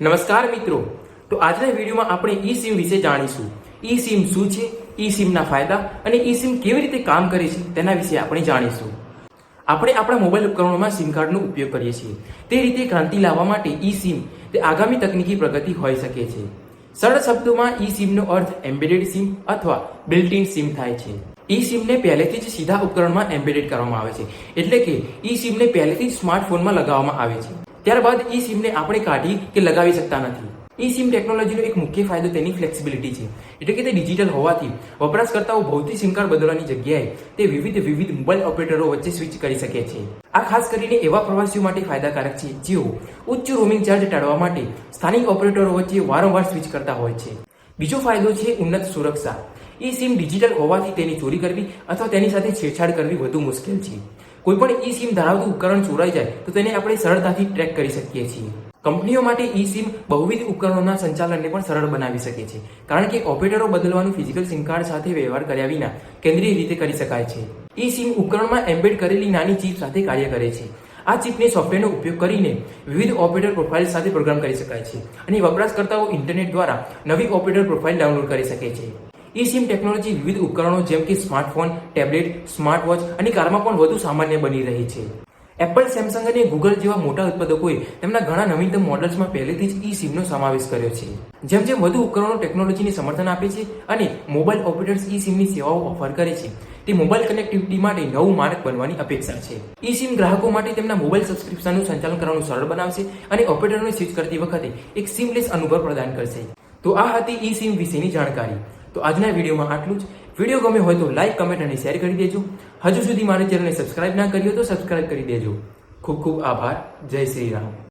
નમસ્કાર મિત્રો. તો આજના વિડીયોમાં આપણે ઈ સિમ વિશે જાણીશું. ઈ સિમ શું છે? ઈ સિમના ફાયદા અને ઈ સિમ કેવી રીતે કામ કરે છે તેના વિશે આપણે જાણીશું. આપણે આપણા મોબાઈલ ઉપકરણોમાં સિમ કાર્ડનો ઉપયોગ કરીએ છીએ. તે રીતે ક્રાંતિ લાવવા માટે ઈ સિમ તે આગામી તકનીકી પ્રગતિ હોઈ શકે છે. સરળ શબ્દોમાં ઈ સિમનો અર્થ એમ્બેડેડ સિમ અથવા બિલ્ટ ઇન સિમ થાય છે. ઈ સિમને પહેલેથી જ સીધા ઉપકરણમાં એમ્બેડેડ કરવામાં આવે છે. એટલે કે ઈ સિમને પહેલેથી જ સ્માર્ટફોનમાં લગાવવામાં આવે છે. ત્યારબાદ ઈ સિમને આપણે કાઢી કે લગાવી શકતા નથી. ઈ સિમ ટેકનોલોજીનો એક મુખ્ય ફાયદો તેની ફ્લેક્સિબિલિટી છે. એટલે કે તે ડિજિટલ હોવાથી વપરાશકર્તાઓ ભૌતિક સિમ કાર્ડ બદલવાની જગ્યાએ તે વિવિધ વિવિધ મોબાઈલ ઓપરેટરો વચ્ચે સ્વિચ કરી શકે છે. આ ખાસ કરીને એવા પ્રવાસીઓ માટે ફાયદાકારક છે, જેઓ ઉચ્ચ રોમિંગ ચાર્જ ટાળવા માટે સ્થાનિક ઓપરેટરો વચ્ચે વારંવાર સ્વિચ કરતા હોય છે. બીજો ફાયદો છે ઉન્નત સુરક્ષા. ઈ સિમ ડિજિટલ હોવાથી તેની ચોરી કરવી અથવા તેની સાથે છેડછાડ કરવી વધુ મુશ્કેલ છે. કોઈ પણ ઈ સિમ ધરાવતું ઉપકરણ ચોરાઈ જાય, તો તેને આપણે સરળતાથી ટ્રેક કરી શકીએ છીએ. કંપનીઓ માટે ઈ સિમ બહુવિધ ઉપકરણોના સંચાલનને પણ સરળ બનાવી શકે છે, કારણ કે ઓપરેટરો બદલવાનું ફિઝિકલ સિમ કાર્ડ સાથે વ્યવહાર કર્યા વિના કેન્દ્રીય રીતે કરી શકાય છે. ઈ સિમ ઉપકરણમાં એમ્બેડ કરેલી નાની ચીપ સાથે કાર્ય કરે છે. આ ચિપને સોફ્ટવેરનો ઉપયોગ કરીને વિવિધ ઓપરેટર પ્રોફાઇલ સાથે પ્રોગ્રામ કરી શકાય છે અને વપરાશકર્તાઓ ઇન્ટરનેટ દ્વારા નવી ઓપરેટર પ્રોફાઇલ ડાઉનલોડ કરી શકે છે. ઈ સિમ ટેકનોલોજી વિવિધ ઉપકરણો જેમ કે સ્માર્ટફોન, ટેબ્લેટ સ્માર્ટ વોચ અને કારમાં પણ વધુ સામાન્ય બની રહી છે. એપલ સેમસંગ અને ગૂગલ જેવા મોટા ઉત્પાદકોએ તેમના ઘણા નવીનતમ મોડલ્સમાં પહેલેથી જ ઈ સિમનો સમાવેશ કર્યો છે. જેમ જેમ વધુ ઉપકરણો ટેકનોલોજીને સમર્થન આપે છે અને મોબાઈલ ઓપરેટર્સ ઈ સિમની સેવાઓ ઓફર કરે છે, તે મોબાઈલ કનેક્ટિવિટી માટે નવું માર્ગ બનવાની અપેક્ષા છે. ઈ સિમ ગ્રાહકો માટે તેમના મોબાઈલ સબસ્ક્રિપ્શનનું સંચાલન કરવાનું સરળ બનાવશે અને ઓપરેટરને સ્વિચ કરતી વખતે એક સિમલેસ અનુભવ પ્રદાન કરશે. તો આ હતી ઈ સિમ વિશેની જાણકારી. તો આજના વિડીયોમાં આટલું જ. વીડિયો ગમ્યો હોય તો લાઇક કમેન્ટ અને શેર કરી દેજો. હજુ સુધી મારી ચેનલને સબસ્ક્રાઇબ ના કરી તો સબસ્ક્રાઇબ કરી દેજો. ખૂબ ખૂબ આભાર. જય શ્રી રામ.